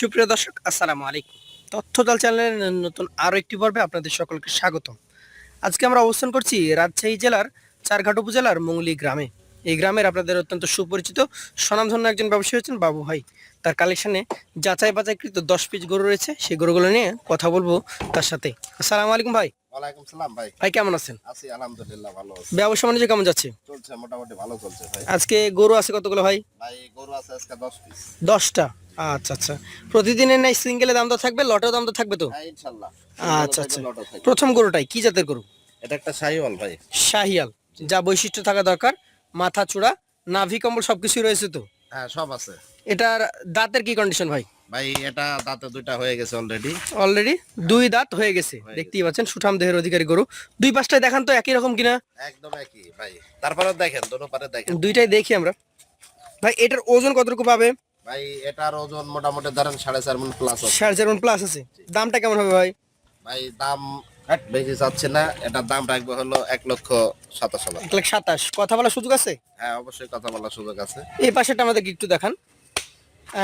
সুপ্রিয় দর্শক, আসসালামু আলাইকুম। তথ্যদল চ্যানেলের নতুন আরও একটি পর্বে আপনাদের সকলকে স্বাগতম। আজকে আমরা অবস্থান করছি রাজশাহী জেলার চারঘাট উপজেলার মঙ্গলি গ্রামে। এই গ্রামের আপনাদের অত্যন্ত সুপরিচিত স্বনামধন্য একজন ব্যবসায়ী হচ্ছেন বাবু ভাই। তার কালেকশানে যাচাই বাছাইকৃত দশ পিস গরু রয়েছে। সেই গরুগুলো নিয়ে কথা বলব তার সাথে। আসসালামু আলাইকুম ভাই। ওয়ালাইকুম সালাম ভাই। ভাই কেমন আছেন? আছি আলহামদুলিল্লাহ ভালো আছি। ব্যবসা বাণিজ্য কেমন যাচ্ছে? চলছে মোটামুটি ভালো চলছে ভাই। আজকে গরু আছে কতগুলো ভাই? ভাই গরু আছে আজকে দশ পিস। দশটা? আচ্ছা আচ্ছা। প্রতিদিনের নাই সিঙ্গেলে দাম তো থাকবে লটেও দাম তো থাকবে তো? হ্যাঁ আচ্ছা আচ্ছা। প্রথম গরুটাই কি জাতের গরু? এটা একটা শাহিওয়াল ভাই। শাহিয়াল। যা বৈশিষ্ট্য থাকা দরকার মাথা চূড়া নাভি কম্বল সবকিছুই রয়েছে তো? হ্যাঁ সব আছে। এটার দাঁতের কি কন্ডিশন ভাই? ভাই এটা দাঁতে দুইটা হয়ে গেছে অলরেডি অলরেডি দুই দাঁত হয়ে গেছে। দেখতেই পাচ্ছেন সুঠাম দেহের অধিকারী গরু। দুই পাঁচটায় দেখান তো একই রকম কিনা? একদম একই ভাই। তারপরে দেখেন দোনো পারে দেখেন। দুইটাই দেখি আমরা। ভাই এটার ওজন কতটুকু পাবে? ভাই এটার ওজন মোটামুটি ধরেন সাড়ে চার মন প্লাস আছে। সাড়ে চার প্লাস আছে। দামটা কেমন হবে ভাই? ভাই দাম বেশি চাচ্ছে না। এটার দাম রাখব হলো এক লক্ষ সাতাশ হাজার। এক লাখ সাতাশ। কথা বলার সুযোগ আছে? হ্যাঁ অবশ্যই কথা বলার সুযোগ আছে। এই পাশেটা আমাদেরকে একটু দেখান।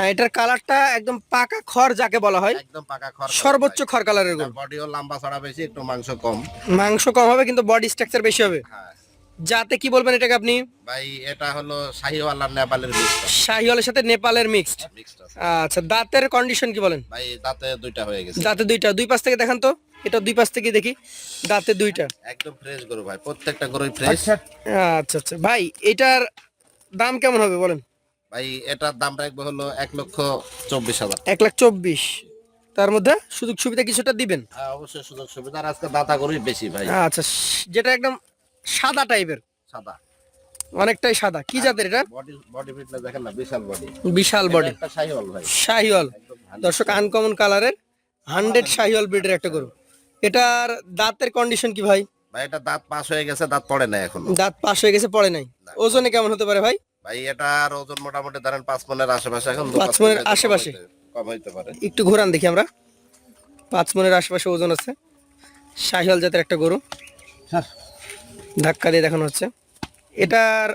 এটার কালারটা একদম পাকা খড় যাকে বলা হয় একদম পাকা খড় সর্বোচ্চ খড় কালারের গরু বডিও লম্বা ছড়া বেশি একটু মাংস কম। মাংস কম হবে কিন্তু বডি স্ট্রাকচার বেশি হবে। হ্যাঁ। যাতে কি বলবেন এটাকে আপনি? ভাই এটা হলো শাহিওয়াল আর নেপালের মিক্সটা শাহিওয়ালের সাথে নেপালের মিক্সড মিক্সড আচ্ছা দাঁতের কন্ডিশন কি বলেন? ভাই দাঁতে দুইটা হয়ে গেছে। দাঁতে দুইটা দুই পাশ থেকে দেখান তো। এটা দুই পাশ থেকে দেখি। দাঁতে দুইটা। একদম ফ্রেশ গরু ভাই প্রত্যেকটা গরুই ফ্রেশ আচ্ছা আচ্ছা। ভাই এটার দাম কেমন হবে বলেন? ভাই এটার দাম রাখব হলো এক লক্ষ চব্বিশ হাজার। এক লাখ চব্বিশ। তার মধ্যে সুযোগ সুবিধা কিছুটা দিবেন? হ্যাঁ অবশ্যই সুযোগ সুবিধা। আর আজকে দাতা গরুই বেশি ভাই। আচ্ছা যেটা একদম সাদা টাইপের। সাদা। অনেকটাই সাদা। কি জাতের এটা? বডি বডি ফিটনেস দেখেন না বিশাল বডি। বিশাল বডি। একটা শাহিওয়াল ভাই। শাহিওয়াল। দর্শক আনকমন কালারের হান্ড্রেড শাহিওয়াল ব্রিডের একটা গরু। এটার দাঁতের কন্ডিশন কি ভাই? ভাই এটা দাঁত পাস হয়ে গেছে দাঁত পড়ে না এখন। দাঁত পাশ হয়ে গেছে পড়ে নাই। ওজনে কেমন হতে পারে ভাই? ভাই এটার ওজন মোটামুটি ধরেন পাঁচ মনের আশেপাশে এখন পাঁচ মনের আশেপাশে? কম হইতে পারে। একটু ঘোরান দেখি আমরা। পাঁচ মনের আশেপাশে ওজন আছে। শাহিওয়াল জাতের একটা গরু। ধাক্কা দিয়ে দেখানো হচ্ছে। এটার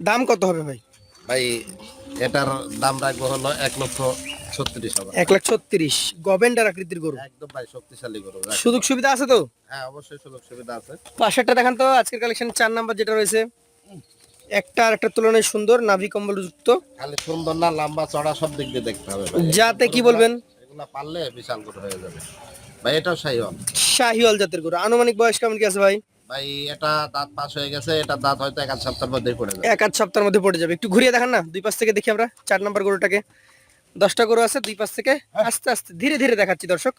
দাম কত হবে ভাই? ভাই এটার দাম রাখব হলো এক লক্ষ ছত্রিশ এক লাখ ছত্রিশ। গভেন্ডার আকৃতির গরু। একদম ভাই শক্তিশালী গরু। সুযোগ সুবিধা আছে তো? হ্যাঁ অবশ্যই সুযোগ সুবিধা আছে। পাশেরটা দেখান তো আজকের কালেকশন চার নাম্বার যেটা রয়েছে। একটা আর একটা তুলনায় সুন্দর নাভি কম্বল যুক্ত খালি সুন্দর না লম্বা চড়া সব দিক দিয়ে দেখতে হবে যাতে কি বলবেন? এগুলা পারলে বিশাল গরু হয়ে যাবে। ভাই এটাও শাহিওয়াল। শাহিওয়াল জাতের গরু আনুমানিক বয়স কেমন কি আছে ভাই? ভাই এটা দাঁত পাস হয়ে গেছে এটা দাঁত হয়তো এক আধ সপ্তাহের মধ্যেই পড়ে যাবে। এক আধ সপ্তাহের মধ্যে পড়ে যাবে। একটু ঘুরিয়ে দেখান না দুই পাশ থেকে দেখি আমরা চার নাম্বার গরুটাকে। দশটা গরু আছে দুই পাশ থেকে আস্তে আস্তে ধীরে ধীরে দেখাচ্ছি দর্শক।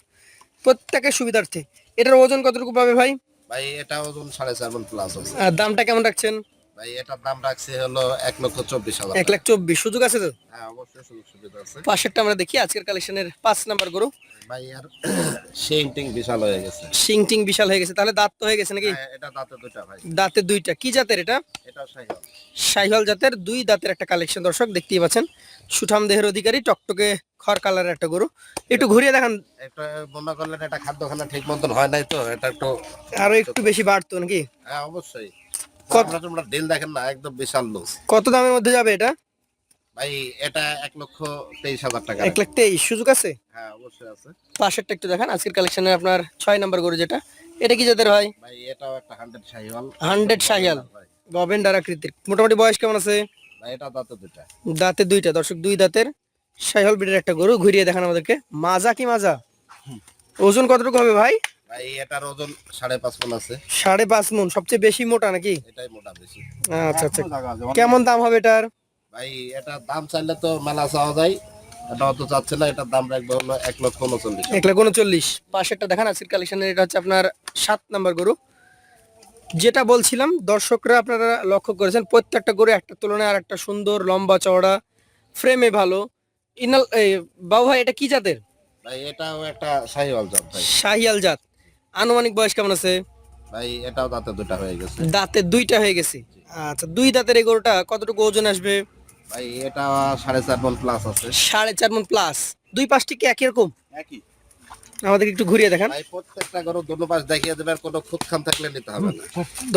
প্রত্যেকের সুবিধার্থে। এটার ওজন কতটুকু পাবে ভাই? ভাই এটা ওজন সাড়ে চার মন প্লাস আছে দামটা কেমন রাখছেন? ভাই এটার দাম রাখছে হলো এক লক্ষ চব্বিশ হাজার এক লাখ চব্বিশ সুযোগ আছে তো? হ্যাঁ অবশ্যই সুযোগ সুবিধা আছে। পাশেরটা আমরা দেখি আজকের কালেকশনের পাঁচ নাম্বার গরু। ভাই আর শিং বিশাল হয়ে গেছে। শিং বিশাল হয়ে গেছে তাহলে দাঁত তো হয়ে গেছে নাকি? এটা দাঁতে দুটা ভাই। দাঁতের দুইটা কি জাতের এটা? জাতের দুই দাঁতের একটা কালেকশন দর্শক দেখতেই পাচ্ছেন। সুঠাম দেহের অধিকারী টকটকে খড় কালারের একটা গরু। একটু ঘুরিয়ে দেখান। একটা করলেন এটা খাদ্যখানা ঠিক মতন হয় নাই তো এটা একটু আরও একটু বেশি বাড়তো নাকি? হ্যাঁ অবশ্যই। আপনারা তোমরা ডিল দেখেন না একদম বিশাল লুজ। কত দামের মধ্যে যাবে এটা? ভাই এটা এক লক্ষ তেইশ হাজার টাকা। এক লাখ তেইশ সুযোগ আছে? হ্যাঁ অবশ্যই আছে। পাশেরটা একটু দেখান আজকের কালেকশনে আপনার ছয় নাম্বার গরু যেটা। এটা কি ভাই? ভাই এটাও একটা হান্ড্রেড শাহিওয়াল। গভেন্ডার আকৃতির। মোটামুটি বয়স কেমন আছে? ভাই এটা দাঁতে দাঁতে দুইটা দর্শক দুই দাঁতের শাহিয়াল ব্রিডের একটা গরু। ঘুরিয়ে দেখান আমাদেরকে। মাজা কি মাজা? ওজন কতটুকু হবে ভাই? ভাই এটার ওজন সাড়ে পাঁচ মন আছে। সাড়ে পাঁচ মন সবচেয়ে বেশি মোটা নাকি? এটাই মোটা বেশি। আচ্ছা আচ্ছা। কেমন দাম হবে এটার? ভাই এটার দাম চাইলে তো মেলা চাওয়া যায়। এটা অত চাচ্ছে না এটার দাম রাখবে হলো এক লক্ষ উনচল্লিশ। এক লাখ উনচল্লিশ। পাশেরটা দেখান আজকের কালেকশনের এটা হচ্ছে আপনার সাত নাম্বার গরু। যেটা বলছিলাম দর্শকরা আপনারা লক্ষ্য করেছেন প্রত্যেকটা গরু একটা তুলনায় আর একটা সুন্দর লম্বা চওড়া ফ্রেমে ভালো। ইনাল এই বাবু ভাই এটা কি জাতের? ভাই এটাও একটা শাহিওয়াল জাত ভাই। শাহিয়াল জাত। আনুমানিক বয়স কেমন আছে? ভাই এটাও দাঁতে দুটা হয়ে গেছে। দাঁতে দুইটা হয়ে গেছে। আচ্ছা দুই দাঁতের এই গরুটা কতটুকু ওজন আসবে? ভাই এটা সাড়ে চার মন প্লাস আছে। সাড়ে চার মন প্লাস দুই পাশটি কি একই রকম? একই। আমাদেরকে একটু ঘুরিয়ে দেখান। ভাই প্রত্যেকটা গরু দুটো পাশ দেখিয়ে দেবে কোনো খুদ খাম থাকলে নিতে হবে না।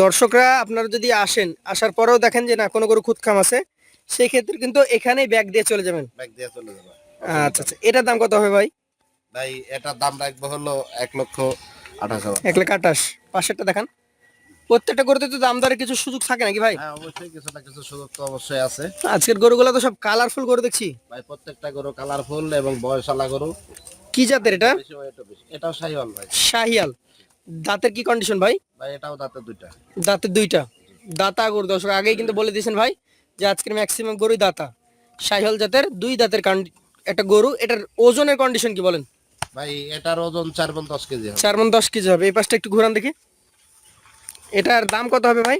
দর্শকরা আপনারা যদি আসেন আসার পরেও দেখেন যে না কোনো গরু খুদ খাম আছে সেই ক্ষেত্রে কিন্তু এখানেই ব্যাগ দিয়ে চলে যাবেন। ব্যাগ দিয়ে চলে যাবেন আচ্ছা আচ্ছা। এটার দাম কত হবে ভাই? ভাই এটার দাম রাখব হলো এক লক্ষ আঠাশ হাজার। এক লাখ আটাশ পাশেরটা দেখান। প্রত্যেকটা গরুতে তো কিছু সুযোগ থাকে নাকি ভাই? হ্যাঁ অবশ্যই কিছু না কিছু সুযোগ তো অবশ্যই আছে। আজকের গরুগুলো তো সব কালারফুল গরু দেখছি। ভাই প্রত্যেকটা গরু কালারফুল এবং বয়সালা গরু। কি জাতের এটা? এটাও ভাই। শাহিয়াল দাঁতের কি কন্ডিশন ভাই? ভাই এটাও দাঁতে দুইটা। দাঁতের দুইটা। দাতা গরু দর্শক আগেই কিন্তু বলে দিয়েছেন ভাই যে আজকের ম্যাক্সিমাম গরুই দাতা। শাহিয়াল জাতের দুই দাঁতের একটা গরু এটার ওজনের কন্ডিশন কি বলেন? ভাই এটার ওজন চার মন দশ কেজি হবে। চার মন দশ কেজি হবে। এই পাশটা একটু ঘুরান দেখি। এটার দাম কত হবে ভাই?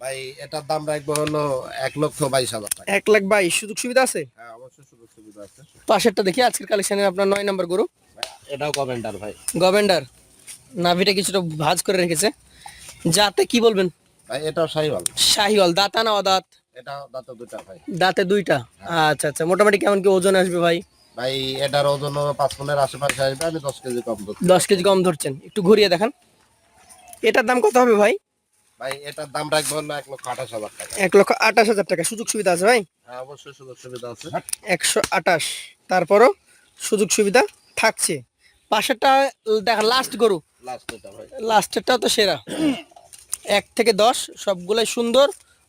ভাই এটার দাম রাখব হলো এক লক্ষ বাইশ হাজার টাকা। এক লাখ বাইশ। সুযোগ সুবিধা আছে? হ্যাঁ অবশ্যই সুযোগ সুবিধা আছে। পাশেরটা দেখি আজকের কালেকশনের আপনার নয় নম্বর গরু। এটাও কমেন্টার ভাই। গভেন্ডার। নাভিটা কিছুটা ভাজ করে রেখেছে। যাতে কি বলবেন? ভাই এটাও শাহিওয়াল। শাহিওয়াল। দাতা না অদাত? এটাও দাঁতে দুইটা ভাই। দাঁতে দুইটা? আচ্ছা আচ্ছা। মোটামুটি কেমন কি ওজন আসবে ভাই? ভাই এটার ওজন পাঁচ মনের আশেপাশে আসবে আমি দশ কেজি কম ধরছি। দশ কেজি কম ধরছেন। একটু ঘুরিয়ে দেখান। এটার দাম কত হবে ভাই? ভাই এটার দাম রাখব হলো এক লক্ষ আঠাশ হাজার টাকা। এক লক্ষ আঠাশ হাজার টাকা। সুযোগ সুবিধা আছে ভাই? হ্যাঁ অবশ্যই সুযোগ সুবিধা আছে। একশো আঠাশ। তারপরও সুযোগ সুবিধা থাকছে। পাশেরটা দেখা লাস্ট গরু। লাস্ট এটা ভাই। লাস্টেরটা তো সেরা। এক থেকে দশ সবগুলাই সুন্দর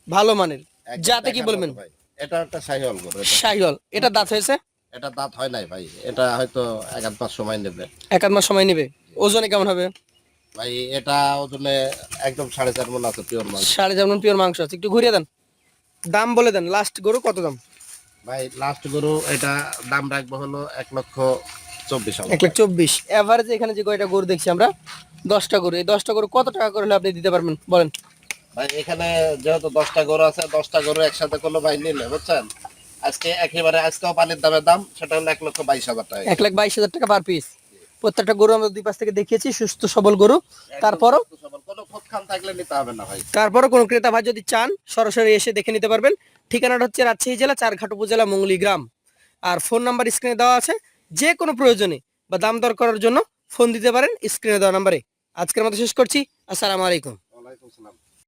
ভালো মানের। যাতে কি বলবেন? ভাই। এটা একটা গরু এটা। এটা দাঁত হয়েছে? এটা দাঁত হয় নাই ভাই এটা হয়তো এক আধ মাস সময় নেবে। এক আধ মাস সময় নেবে? ওজনে কেমন হবে? ভাই এটা ওজনে একদম সাড়ে চার মন আছে পিওর মাছ সাড়ে যেমন পিওর মাংস আছে একটু ঘুরিয়ে দেন। দাম বলে দেন লাস্ট গরু কত দাম? ভাই লাস্ট গরু এটা দাম রাখব হলো এক লক্ষ চব্বিশ এক লাখ চব্বিশ। এভারেজ এখানে যে কয়টা গরু দেখছি আমরা দশটা গরু। এই দশটা গরু কত টাকা করে আপনি দিতে পারবেন? বলেন। ভাই এখানে যেহেতু দশটা গরু আছে দশটা গরু একসাথে কোনো ভাই নিলে বুঝছেন? আজকে একেবারে আজকেও পানির দামের দাম সেটা হলো এক লক্ষ বাইশ হাজার টাকা। এক লাখ বাইশ হাজার টাকা পার পিস প্রত্যেকটা গরু আমরা দুই পাশ থেকে দেখিয়েছি সুস্থ সবল গরু। তারপরও তারপরও কোনো ক্রেতা ভাই যদি চান সরাসরি এসে দেখে নিতে পারবেন। ঠিকানাটা হচ্ছে রাজশাহী জেলা চারঘাট উপজেলা মঙ্গলি গ্রাম। আর ফোন নাম্বার স্ক্রিনে দেওয়া আছে। যে কোনো প্রয়োজনে বা দাম দর করার জন্য ফোন দিতে পারেন স্ক্রিনে দেওয়া নাম্বারে আজকের মতো শেষ করছি। আসসালামু আলাইকুম। ওয়ালাইকুম সালাম